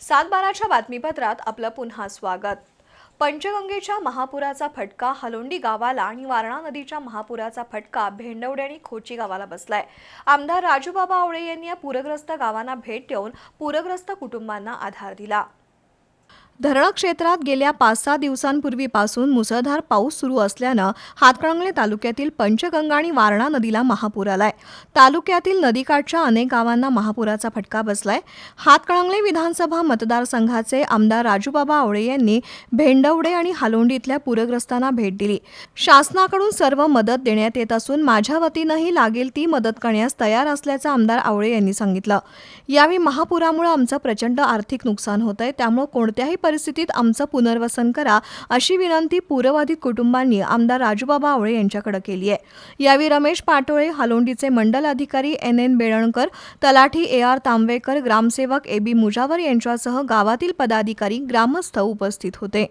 सातबाराच्या बातमीपत्रात आपलं पुन्हा स्वागत. पंचगंगेच्या महापुराचा फटका हलोंडी गावाला आणि वारणा नदीच्या महापुराचा फटका भेंडवडे आणि खोची गावाला बसलाय. आमदार राजूबाबा आवळे यांनी या पूरग्रस्त गावांना भेट देऊन पूरग्रस्त कुटुंबांना आधार दिला. धरण क्षेत्रात गेल्या पाच सहा दिवसांपूर्वीपासून मुसळधार पाऊस सुरू असल्यानं हातकणंगले तालुक्यातील पंचगंगा आणि वारणा नदीला महापूर आलाय. तालुक्यातील नदीकाठच्या अनेक गावांना महापुराचा फटका बसलाय. हातकणंगले विधानसभा मतदारसंघाचे आमदार राजूबाबा आवळे यांनी भेंडवडे आणि हालोंडी इथल्या पूरग्रस्तांना भेट दिली. शासनाकडून सर्व मदत देण्यात येत असून माझ्या वतीनंही लागेल ती मदत करण्यास तयार असल्याचं आमदार आवळे यांनी सांगितलं. यावेळी महापुरामुळे आमचं प्रचंड आर्थिक नुकसान होत आहे त्यामुळे कोणत्याही परिस्थितीत आमचं पुनर्वसन करा अशी विनंती पूरबाधित कुटुंबांनी आमदार राजूबाबा आवळे यांच्याकडे केली आहे. यावेळी रमेश पाटोळे हालोंडीचे मंडल अधिकारी एन एन बेळणकर तलाठी ए आर तांबेकर ग्रामसेवक ए बी मुजावर यांच्यासह गावातील पदाधिकारी ग्रामस्थ उपस्थित होते.